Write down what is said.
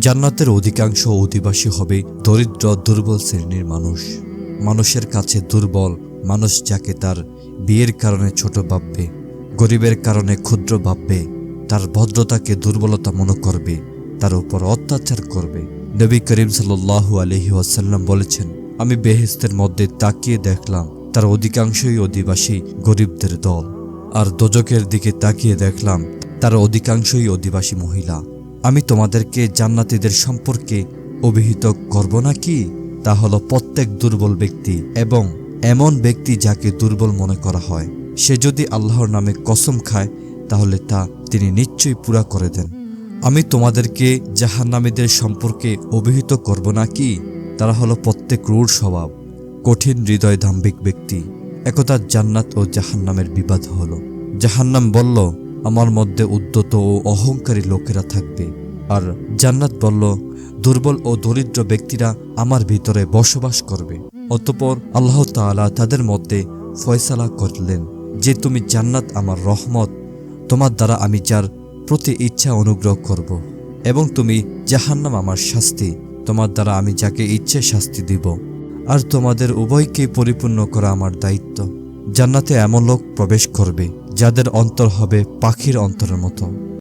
জান্নাতের অধিকাংশ অধিবাসী হবে দরিদ্র, দুর্বল শ্রেণির মানুষ। মানুষের কাছে দুর্বল মানুষ যাকে তার বিয়ের কারণে ছোট ভাববে, গরিবের কারণে ক্ষুদ্র ভাববে, তার ভদ্রতাকে দুর্বলতা মনে করবে, তার উপর অত্যাচার করবে। নবী করিম সাল্লাল্লাহু আলহি ওয়াসাল্লাম বলেছেন, আমি বেহেস্তের মধ্যে তাকিয়ে দেখলাম, তার অধিকাংশই অধিবাসী গরিবদের দল। আর দোজকের দিকে তাকিয়ে দেখলাম, তার অধিকাংশই অধিবাসী মহিলা। আমি তোমাদেরকে জান্নাতীদের সম্পর্কে অভিহিত করব না কি তা হলো প্রত্যেক দুর্বল ব্যক্তি এবং এমন ব্যক্তি যাকে দুর্বল মনে করা হয়। সে যদি আল্লাহর নামে কসম খায়, তাহলে তা তিনি নিশ্চয়ই পুরা করে দেন। আমি তোমাদেরকে জাহান্নামীদের সম্পর্কে অভিহিত করব না কি তারা হলো প্রত্যেক রূঢ় স্বভাব, কঠিন হৃদয় দাম্ভিক ব্যক্তি। একদা জান্নাত ও জাহান্নামের বিবাদ হলো। জাহান্নাম বলল আমার মধ্যে উদ্যত ও অহংকারী লোকেরা থাকবে। আর জান্নাত বলল, দুর্বল ও দরিদ্র ব্যক্তিরা আমার ভিতরে বসবাস করবে। অতপর আল্লাহ তাআলা তাদের মধ্যে ফয়সালা করলেন যে, তুমি জান্নাত আমার রহমত, তোমার দ্বারা আমি যার প্রতি ইচ্ছা অনুগ্রহ করব এবং তুমি জাহান্নাম আমার শাস্তি, তোমার দ্বারা আমি যাকে ইচ্ছে শাস্তি দিব। আর তোমাদের উভয়কে পরিপূর্ণ করা আমার দায়িত্ব। জান্নাতে এমন লোক প্রবেশ করবে যাদের অন্তর হবে পাখির অন্তরের মতো।